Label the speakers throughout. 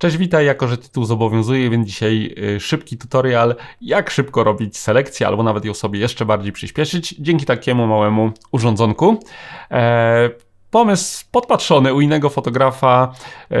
Speaker 1: Cześć, witaj, jako że tytuł zobowiązuje, więc dzisiaj y, szybki tutorial, jak szybko robić selekcję, albo nawet ją sobie jeszcze bardziej przyspieszyć, dzięki takiemu małemu urządzonku. E, Pomysł podpatrzony u innego fotografa, e,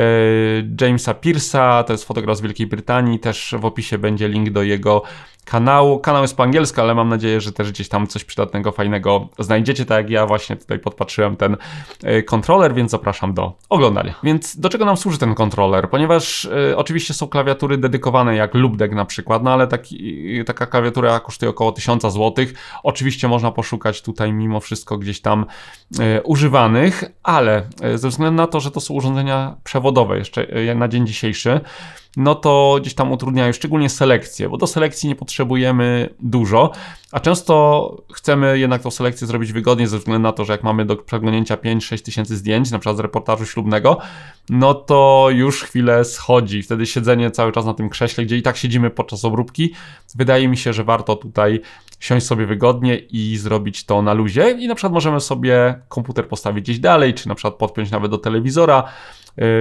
Speaker 1: Jamesa Pearsa, to jest fotograf z Wielkiej Brytanii, też w opisie będzie link do jego kanału. Kanał jest po angielsku, ale mam nadzieję, że też gdzieś tam coś przydatnego, fajnego znajdziecie, tak jak ja właśnie tutaj podpatrzyłem ten e, kontroler, więc zapraszam do oglądania. Więc do czego nam służy ten kontroler? Ponieważ y, oczywiście są klawiatury dedykowane jak Lubdeck na przykład, no ale taki, taka klawiatura kosztuje około 1000 zł. Oczywiście można poszukać tutaj mimo wszystko gdzieś tam y, używanych, ale y, ze względu na to, że to są urządzenia przewodowe jeszcze na dzień dzisiejszy, no to gdzieś tam utrudniają szczególnie selekcję, bo do selekcji nie potrzebujemy dużo, a często chcemy jednak tą selekcję zrobić wygodnie ze względu na to, że jak mamy do przeglądnięcia 5-6 tysięcy zdjęć, na przykład z reportażu ślubnego, no to już chwilę schodzi. Wtedy siedzenie cały czas na tym krześle, gdzie i tak siedzimy podczas obróbki, wydaje mi się, że warto tutaj siąść sobie wygodnie i zrobić to na luzie. I na przykład możemy sobie komputer postawić gdzieś dalej, czy na przykład podpiąć nawet do telewizora,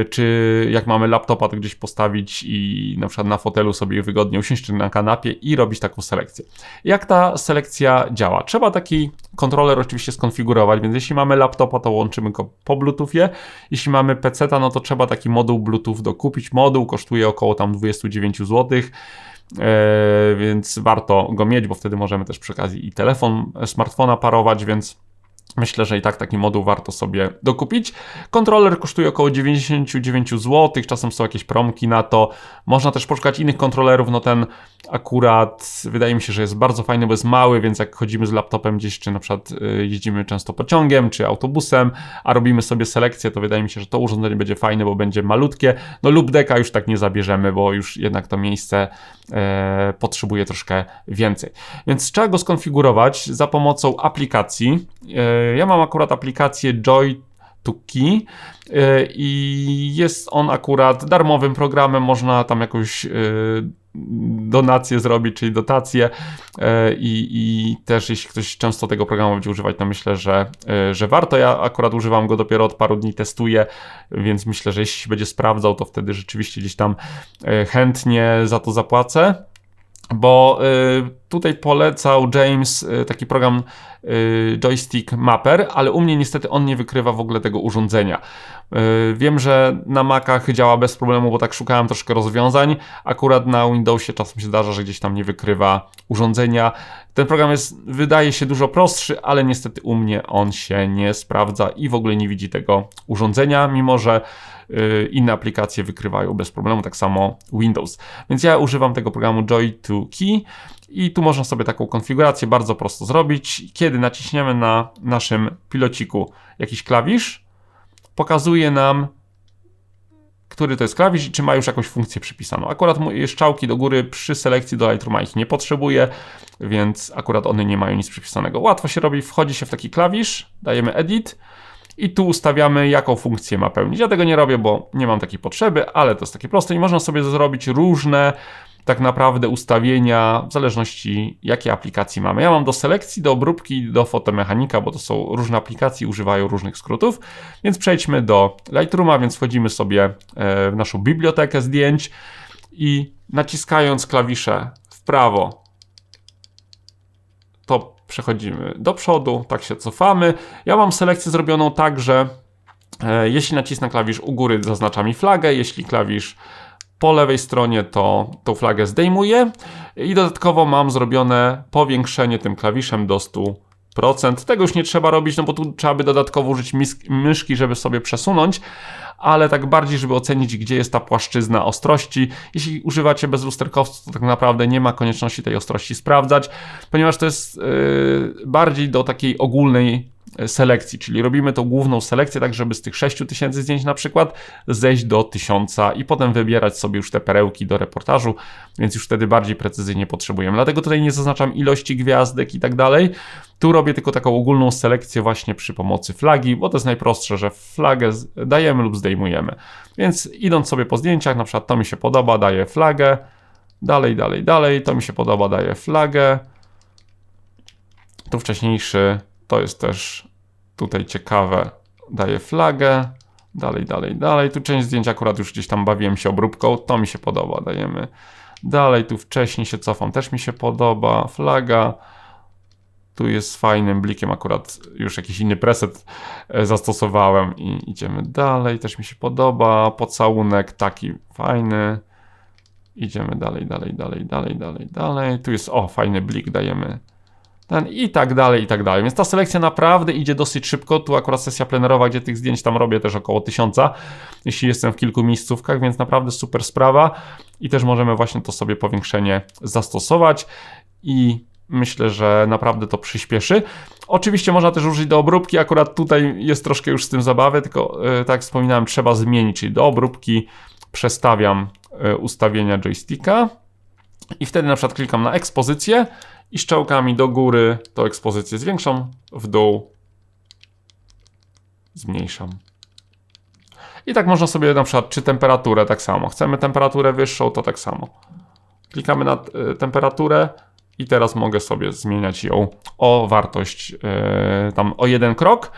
Speaker 1: czy jak mamy laptopa, to gdzieś postawić i na przykład na fotelu sobie wygodnie usiąść, czy na kanapie i robić taką selekcję. Jak ta selekcja działa? Trzeba taki kontroler oczywiście skonfigurować, więc jeśli mamy laptopa, to łączymy go po Bluetoothie. Jeśli mamy PC, no to trzeba taki moduł Bluetooth dokupić. Moduł kosztuje około tam 29 zł. E, więc warto go mieć, bo wtedy możemy też przy okazji i telefon, smartfona parować, więc Myślę, że i tak taki moduł warto sobie dokupić. Kontroler kosztuje około 99 zł, czasem są jakieś promki na to. Można też poszukać innych kontrolerów, no ten akurat wydaje mi się, że jest bardzo fajny, bo jest mały, więc jak chodzimy z laptopem gdzieś, czy na przykład y, jeździmy często pociągiem, czy autobusem, a robimy sobie selekcję, to wydaje mi się, że to urządzenie będzie fajne, bo będzie malutkie. No lub deka już tak nie zabierzemy, bo już jednak to miejsce e, potrzebuje troszkę więcej. Więc trzeba go skonfigurować za pomocą aplikacji. E, ja mam akurat aplikację Joy to Key e, i jest on akurat darmowym programem, można tam jakąś e, donację zrobić, czyli dotację e, i, i też jeśli ktoś często tego programu będzie używać, to myślę, że, że warto. Ja akurat używam go dopiero od paru dni, testuję, więc myślę, że jeśli się będzie sprawdzał, to wtedy rzeczywiście gdzieś tam chętnie za to zapłacę bo tutaj polecał James y, taki program y, Joystick Mapper, ale u mnie niestety on nie wykrywa w ogóle tego urządzenia. Wiem, że na Macach działa bez problemu, bo tak szukałem troszkę rozwiązań. Akurat na Windowsie czasem się zdarza, że gdzieś tam nie wykrywa urządzenia. Ten program jest, wydaje się dużo prostszy, ale niestety u mnie on się nie sprawdza i w ogóle nie widzi tego urządzenia, mimo że Y, inne aplikacje wykrywają bez problemu, tak samo Windows. Więc ja używam tego programu Joy to Key i tu można sobie taką konfigurację bardzo prosto zrobić. Kiedy naciśniemy na naszym pilociku jakiś klawisz, pokazuje nam który to jest klawisz i czy ma już jakąś funkcję przypisaną. Akurat szczałki do góry przy selekcji do Lightrooma ich nie potrzebuję, więc akurat one nie mają nic przypisanego. Łatwo się robi, wchodzi się w taki klawisz, dajemy edit, i tu ustawiamy, jaką funkcję ma pełnić. Ja tego nie robię, bo nie mam takiej potrzeby, ale to jest takie proste i można sobie zrobić różne tak naprawdę ustawienia w zależności jakiej aplikacji mamy. Ja mam do selekcji, do obróbki, do fotomechanika, bo to są różne aplikacje, używają różnych skrótów, więc przejdźmy do Lightrooma, więc wchodzimy sobie e, w naszą bibliotekę zdjęć i naciskając klawisze w prawo to przechodzimy do przodu, tak się cofamy. Ja mam selekcję zrobioną tak, że e, jeśli nacisnę klawisz u góry zaznacza mi flagę, jeśli klawisz po lewej stronie to tą flagę zdejmuję i dodatkowo mam zrobione powiększenie tym klawiszem do 100%. Tego już nie trzeba robić, no bo tu trzeba by dodatkowo użyć myszki, żeby sobie przesunąć, ale tak bardziej, żeby ocenić, gdzie jest ta płaszczyzna ostrości. Jeśli używacie bez lusterkowców, to tak naprawdę nie ma konieczności tej ostrości sprawdzać, ponieważ to jest yy, bardziej do takiej ogólnej selekcji, czyli robimy tą główną selekcję tak, żeby z tych 6000 zdjęć na przykład zejść do 1000 i potem wybierać sobie już te perełki do reportażu, więc już wtedy bardziej precyzyjnie potrzebujemy. Dlatego tutaj nie zaznaczam ilości gwiazdek i tak dalej. Tu robię tylko taką ogólną selekcję właśnie przy pomocy flagi, bo to jest najprostsze, że flagę dajemy lub zdejmujemy. Więc idąc sobie po zdjęciach, na przykład to mi się podoba, daję flagę, dalej, dalej, dalej, to mi się podoba, daję flagę. Tu wcześniejszy to jest też tutaj ciekawe. Daję flagę, Dalej, dalej, dalej. Tu część zdjęć akurat już gdzieś tam bawiłem się obróbką. To mi się podoba. Dajemy dalej. Tu wcześniej się cofam. Też mi się podoba. Flaga. Tu jest fajnym blikiem. Akurat już jakiś inny preset e, zastosowałem. I idziemy dalej. Też mi się podoba. Pocałunek taki fajny. Idziemy dalej, dalej, dalej, dalej, dalej, dalej. Tu jest, o, fajny blik dajemy. Ten i tak dalej, i tak dalej. Więc ta selekcja naprawdę idzie dosyć szybko. Tu akurat sesja plenerowa, gdzie tych zdjęć tam robię też około tysiąca, jeśli jestem w kilku miejscówkach, więc naprawdę super sprawa. I też możemy właśnie to sobie powiększenie zastosować i myślę, że naprawdę to przyspieszy. Oczywiście można też użyć do obróbki, akurat tutaj jest troszkę już z tym zabawy, tylko yy, tak jak wspominałem, trzeba zmienić, czyli do obróbki przestawiam yy, ustawienia joysticka i wtedy na przykład klikam na ekspozycję i szczałkami do góry tą ekspozycję zwiększam, w dół zmniejszam. I tak można sobie na przykład, czy temperaturę tak samo. Chcemy temperaturę wyższą, to tak samo. Klikamy na y, temperaturę i teraz mogę sobie zmieniać ją o wartość y, tam o jeden krok.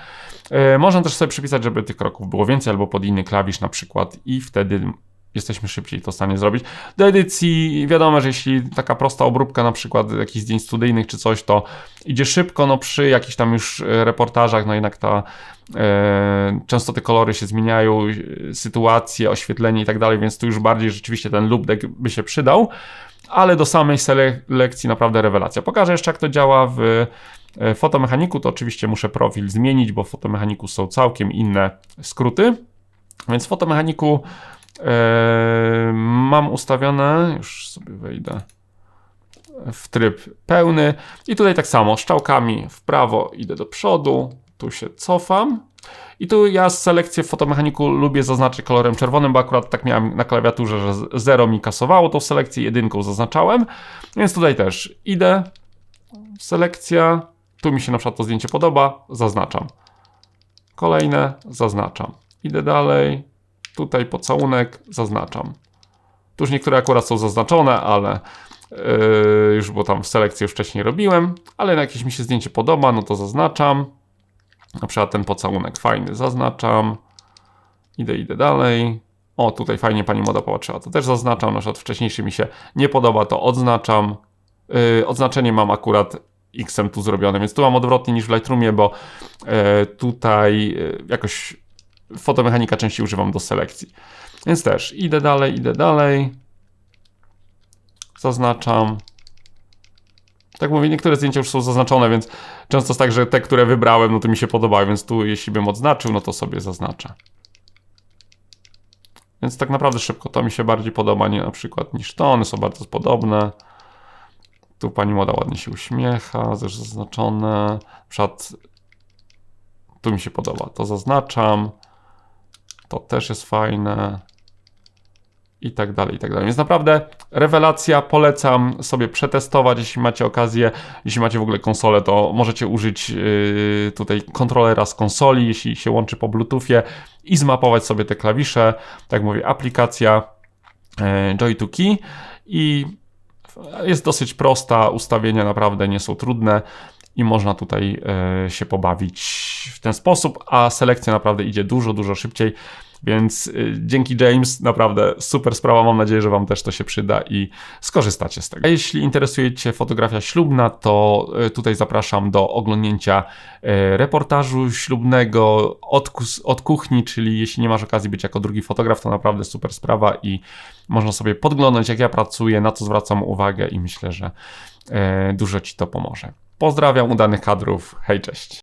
Speaker 1: Y, można też sobie przypisać, żeby tych kroków było więcej albo pod inny klawisz na przykład i wtedy jesteśmy szybciej to w stanie zrobić. Do edycji wiadomo, że jeśli taka prosta obróbka na przykład jakichś zdjęć studyjnych czy coś, to idzie szybko, no przy jakichś tam już e, reportażach, no jednak ta e, często te kolory się zmieniają, e, sytuacje, oświetlenie i tak dalej, więc tu już bardziej rzeczywiście ten loop deck by się przydał, ale do samej selekcji naprawdę rewelacja. Pokażę jeszcze jak to działa w e, fotomechaniku, to oczywiście muszę profil zmienić, bo w fotomechaniku są całkiem inne skróty, więc w fotomechaniku Yy, mam ustawione, już sobie wejdę w tryb pełny. I tutaj tak samo, strzałkami w prawo idę do przodu, tu się cofam. I tu ja selekcję w fotomechaniku lubię zaznaczyć kolorem czerwonym, bo akurat tak miałem na klawiaturze, że 0 mi kasowało tą selekcję, jedynką zaznaczałem, więc tutaj też idę, selekcja, tu mi się na przykład to zdjęcie podoba, zaznaczam. Kolejne, zaznaczam. Idę dalej, Tutaj pocałunek zaznaczam. Tu już niektóre akurat są zaznaczone, ale yy, już bo tam selekcję już wcześniej robiłem, ale na jakieś mi się zdjęcie podoba, no to zaznaczam. Na przykład ten pocałunek fajny zaznaczam. Idę, idę dalej. O, tutaj fajnie pani moda popatrzyła, to też zaznaczam. Na przykład wcześniejszy mi się nie podoba, to odznaczam. Yy, odznaczenie mam akurat X-em tu zrobione, więc tu mam odwrotnie niż w Lightroomie, bo yy, tutaj yy, jakoś fotomechanika częściej używam do selekcji. Więc też idę dalej, idę dalej. Zaznaczam. Tak mówię, niektóre zdjęcia już są zaznaczone, więc często jest tak, że te, które wybrałem, no to mi się podobają, więc tu jeśli bym odznaczył, no to sobie zaznaczę. Więc tak naprawdę szybko to mi się bardziej podoba, nie na przykład niż to, one są bardzo podobne. Tu pani młoda ładnie się uśmiecha, też zaznaczone. Na przykład tu mi się podoba, to zaznaczam. To też jest fajne. I tak dalej, i tak dalej. Więc naprawdę rewelacja, polecam sobie przetestować, jeśli macie okazję, jeśli macie w ogóle konsolę, to możecie użyć yy, tutaj kontrolera z konsoli, jeśli się łączy po bluetoothie i zmapować sobie te klawisze, tak mówię, aplikacja yy, Joy2Key i jest dosyć prosta, ustawienia naprawdę nie są trudne i można tutaj e, się pobawić w ten sposób, a selekcja naprawdę idzie dużo, dużo szybciej. Więc e, dzięki James, naprawdę super sprawa. Mam nadzieję, że Wam też to się przyda i skorzystacie z tego. A jeśli interesuje Cię fotografia ślubna, to e, tutaj zapraszam do oglądnięcia reportażu ślubnego od, od kuchni, czyli jeśli nie masz okazji być jako drugi fotograf, to naprawdę super sprawa i można sobie podglądać, jak ja pracuję, na co zwracam uwagę i myślę, że dużo Ci to pomoże. Pozdrawiam udanych kadrów. Hej, cześć.